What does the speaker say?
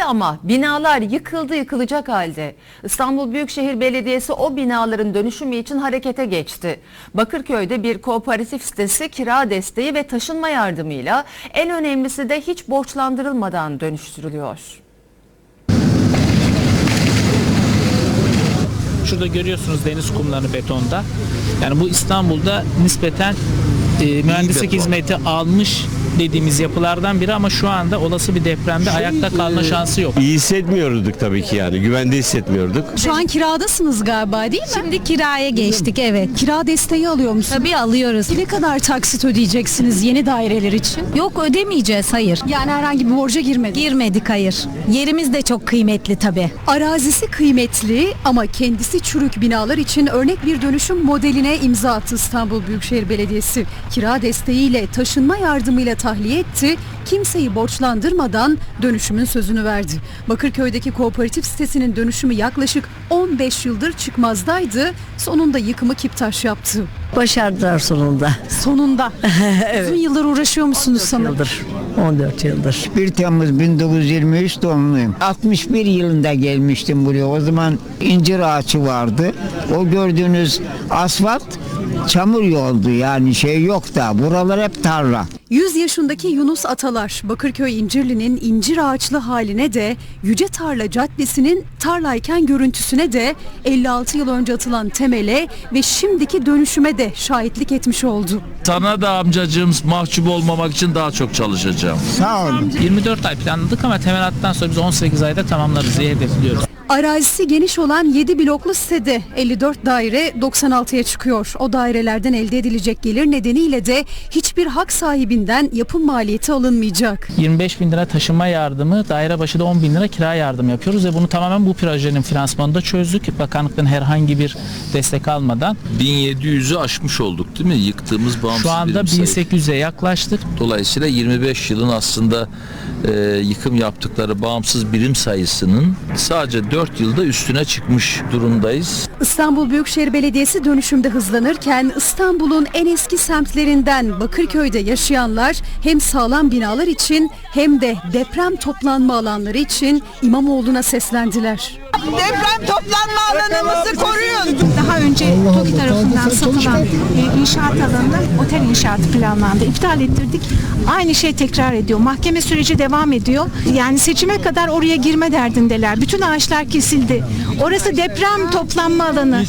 ama binalar yıkıldı yıkılacak halde. İstanbul Büyükşehir Belediyesi o binaların dönüşümü için harekete geçti. Bakırköy'de bir kooperatif sitesi kira desteği ve taşınma yardımıyla en önemlisi de hiç borçlandırılmadan dönüştürülüyor. Şurada görüyorsunuz deniz kumlarını betonda. Yani bu İstanbul'da nispeten e, mühendislik hizmeti almış dediğimiz yapılardan biri ama şu anda olası bir depremde ayakta kalma şansı yok. İyi hissetmiyorduk tabii ki yani. Güvende hissetmiyorduk. Şu an kiradasınız galiba değil mi? Şimdi kiraya geçtik evet. Kira desteği alıyor musunuz? Tabii alıyoruz. Ne kadar taksit ödeyeceksiniz yeni daireler için? Yok ödemeyeceğiz hayır. Yani herhangi bir borca girmedi. Girmedik hayır. Yerimiz de çok kıymetli tabii. Arazisi kıymetli ama kendisi çürük binalar için örnek bir dönüşüm modeline imza attı İstanbul Büyükşehir Belediyesi. Kira desteğiyle taşınma yardımıyla tahliye etti. Kimseyi borçlandırmadan dönüşümün sözünü verdi. Bakırköy'deki kooperatif sitesinin dönüşümü yaklaşık 15 yıldır çıkmazdaydı. Sonunda yıkımı Kiptaş yaptı. Başardılar sonunda. Sonunda. Uzun yıllar uğraşıyor musunuz sanırım? Yıldır. 14 yıldır. 1 Temmuz 1923 doğumluyum. 61 yılında gelmiştim buraya. O zaman incir ağaçı vardı. O gördüğünüz asfalt çamur yoldu yani şey yok da. Buralar hep tarla. 100 yaşındaki Yunus Atalar, Bakırköy İncirli'nin incir ağaçlı haline de, Yüce Tarla Caddesi'nin tarlayken görüntüsüne de, 56 yıl önce atılan temele ve şimdiki dönüşüme de şahitlik etmiş oldu. Sana da amcacığım mahcup olmamak için daha çok çalışacağım. Sağ olun. 24 ay planladık ama temel attan sonra biz 18 ayda tamamlarız diye hedefliyoruz. Arazisi geniş olan 7 bloklu sitede 54 daire 96'ya çıkıyor. O dairelerden elde edilecek gelir nedeniyle de hiçbir hak sahibinden yapım maliyeti alınmayacak. 25 bin lira taşınma yardımı, daire başı da 10 bin lira kira yardım yapıyoruz ve bunu tamamen bu projenin finansmanında çözdük. Bakanlıktan herhangi bir destek almadan. 1700'ü aşmış olduk değil mi? Yıktığımız bağımsız Şu anda birim sayısı. 1800'e yaklaştık. Dolayısıyla 25 yılın aslında e, yıkım yaptıkları bağımsız birim sayısının sadece 4 yılda üstüne çıkmış durumdayız. İstanbul Büyükşehir Belediyesi dönüşümde hızlanırken İstanbul'un en eski semtlerinden Bakırköy'de yaşayanlar hem sağlam binalar için hem de deprem toplanma alanları için İmamoğlu'na seslendiler. Deprem toplanma alanımızı koruyun. Daha önce TOKİ tarafından satılan e, inşaat alanında otel inşaatı planlandı. İptal ettirdik. Aynı şey tekrar ediyor. Mahkeme süreci devam ediyor. Yani seçime kadar oraya girme derdindeler. Bütün ağaçlar kesildi. Orası deprem toplanma alanı.